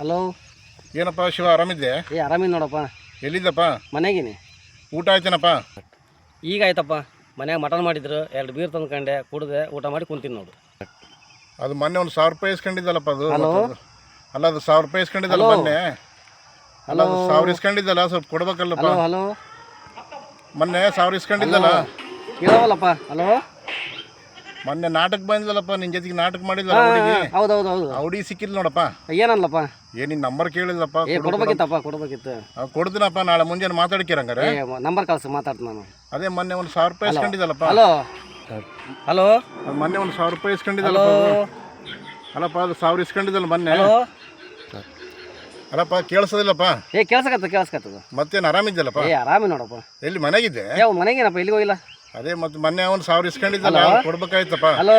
Hello. ಏನಪ್ಪ ಶಿವ ಆರಾಮಿದ್ದೆ? ಏ ಆರಾಮಿದ್ ನೋಡಪ್ಪ. ಎಲ್ಲಿದ್ದಪ್ಪ? ಮನೆಗಿನಿ. ಊಟ ಆಯ್ತೇನಪ್ಪ? ಈಗ ಆಯ್ತಪ್ಪ. ಮನೆಗೆ ಮಟನ್ ಮಾಡಿದ್ರು ಎರಡು ಬೀರ್ ತಂದ್ಕೊಂಡೆ ಕುಡ್ದೆ ಊಟ ಮಾಡಿ ಕುಂತೀನಿ ನೋಡು. ಅದು ಮೊನ್ನೆ ಒಂದು ಸಾವಿರ ರೂಪಾಯಿ ಇಸ್ಕೊಂಡಿದ್ದಲ್ಲಪ್ಪ ಅದು ಹಲೋ? ಅಲ್ಲ ಅದು ಸಾವಿರ ರೂಪಾಯಿ ಇಸ್ಕೊಂಡಿದ್ದಲ್ಲ ಹಲೋ? ಮೊನ್ನೆ? ಅಲ್ಲ ಅದು ಸಾವಿರ ಇಸ್ಕೊಂಡಿದ್ದಲ್ಲ ಸ್ವಲ್ಪ ಕೊಡ್ಬೇಕಲ್ಲಪ್ಪ? Hello hello? ಮೊನ್ನೆ ಸಾವಿರ ಇಸ್ಕೊಂಡಿದ್ದಲ್ಲ? ಕೇಳವಲ್ಲಪ್ಪ ಹಲೋ? ಮೊನ್ನೆ ನಾಟಕ ಬಂದಿಲ್ಲಪ್ಪ ನಿನ್ ಜೊತೆಗೆ ನಾಟಕ ಮಾಡಿಲ್ಲ ಹಾಂ ಹುಡುಗಿ? ಹೌದು ಹೌದು. ಹೌದು ಆ ಸಿಕ್ಕಿಲ್ಲ ನೋಡಪ್ಪ. ಏನಲ್ಲಪ್ಪ ಏನ್ ನಿನ್ ನಂಬರ್ ಕೇಳಿಲ್ಲಪ್ಪ ಏ. ಕೊಡ್ಬೇಕಿತ್ತಪ್ಪ ಕೊಡ್ಬೇಕಿತ್ತು. ಆ, ಕೊಡ್ತೀನಪ್ಪ ನಾಳೆ ಮುಂಜಾನೆ ಮಾತಾಡ್ಕಿರಂಗಾರೆ? ಏ ನಂಬರ್ ಕಳ್ಸಿ ಮಾತಾಡ್ತೀನಿ ನಾನು. ಅದೇ ಮೊನ್ನೆ ಒಂದು ಸಾವಿರ ರೂಪಾಯಿ ಇಸ್ಕೊಂಡಿದ್ದಲ್ಲಪ್ಪ. ಹಲೋ. ಹಲೋ. ಅದು ಮೊನ್ನೆ ಒಂದು ಸಾವಿರ ರೂಪಾಯಿ ಇಸ್ಕೊಂಡಿದ್ದಲ್ಲಪ್ಪ ಅದು. ಅಲ್ಲಪ್ಪ ಅದು ಸಾವಿರ ಇಸ್ಕೊಂಡಿದ್ದಲ್ಲ ಮೊನ್ನೆ. ಹಲೋ. ಅಲ್ಲಪ್ಪ ಕೇಳಿಸೋದಿಲ್ಲಪ್ಪ. ಏ ಕೇಳ್ಸಕತ್ತ ಕೇಳ್ಸಕತ್ತದ. ಮತ್ತೇನು ಆರಾಮಿದ್ದಲ್ಲಪ್ಪ? ಏ ಆರಾಮಿ ನೋಡಪ್ಪ. ಎಲ್ಲಿ ಮನೆಗಿದ್ದೆ? ಯಾವ ಮನೆಗೇನಪ್ಪ ಎಲ್ಲಿಗೆ ಹೋಗಿಲ್ಲ? ಅದೇ ಮತ್ತೆ ಮೊನ್ನೆ ಅವ್ನು ಸಾವಿರ ಇಸ್ಕೊಂಡಿದ್ದಲ್ಲ? ಕೊಡ್ಬೇಕಾಯ್ತಪ್ಪ. ಹಲೋ?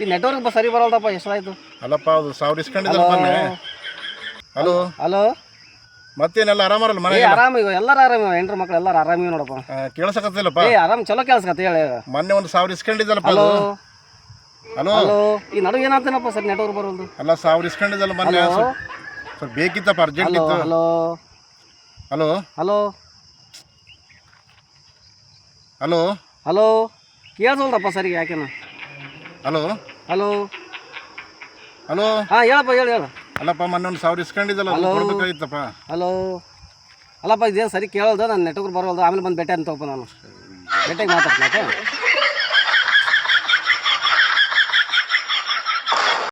ಈ ನೆಟ್ವರ್ಕ್ ಸರಿ ಬರಲ್ದಪ್ಪ ಎಷ್ಟಾಯ್ತು? ಅಲ್ಲಪ್ಪ ಅದು ಸಾವಿರ ಇಸ್ಕೊಂಡಿದ್ದಲ್ಲ ಮೊನ್ನೆ. ಹಲೋ? ಹಲೋ? ಮತ್ತೇನೆಲ್ಲ ಆರಾಮರಲ್ಲ ಏ ಮನೆಗೆ ಆರಾಮ ಎಲ್ಲರ ಎಲ್ಲರೂ ಆರಾಮ ಹೆಂಡ್ರ ಮಕ್ಳು ಎಲ್ಲರೂ ಆರಾಮಿವೆ ನೋಡಪ್ಪ. ಕೇಳಿಸಕತ್ತಿಲ್ಲಪ್ಪ? ಏ ಆರಾಮ್ ಚಲೋ ಕೇಳಸಕತ್ತ ಹೇಳಿ. ಮೊನ್ನೆ ಒಂದು ಸಾವಿರ ಇಸ್ಕೊಂಡಿದ್ದಲ್ಲಪ್ಪ ಹಲೋ? ಅದು. ಹಲೋ? ಹಲೋ? ಈ ನಡುವೆ ಏನಾಗ್ತೇನಪ್ಪ ಸರ್ ನೆಟ್ವರ್ಕ್ ಬರೋದು? ಅಲ್ಲ ಸಾವಿರ ಇಸ್ಕೊಂಡಿದ್ದಲ್ಲ ಮೊನ್ನೆ ಸರ್ ಸ್ವಲ್ಪ ಸ್ವಲ್ಪ ಬೇಕಿತ್ತಪ್ಪ ಅರ್ಜೆಂಟ್ ಹಲೋ ಇತ್ತು. Hello? Hello? Hello? Hello? Hello ಕೇಳಿಸಲ್ದಪ್ಪ ಸರಿ ಯಾಕೆನ. ಹಲೋ. ಹಲೋ. ಹಲೋ. ಹಾಂ ಹೇಳಪ್ಪ ಹೇಳು ಹೇಳು. ಅಲ್ಲಪ್ಪ ಮೊನ್ನೆ ಒಂದು ಸಾವಿರ ಇಸ್ಕೊಂಡಿದ್ದಲ್ಲ ಅದು ಹಲೋ? ಕೊಡ್ಬೇಕಾಗಿತ್ತಪ್ಪ. ಹಲೋ. ಅಲ್ಲಪ್ಪ ಇದೇನು ಸರಿ ಕೇಳೋದು ನಾನು ನೆಟ್ವರ್ಕ್ ಬರೋದು ಆಮೇಲೆ ಬಂದು ಭೇಟಿ ಅಂತ ನಾನು. ಭೇಟಿಗೆ ಮಾತಾಡ್ತೀನಿ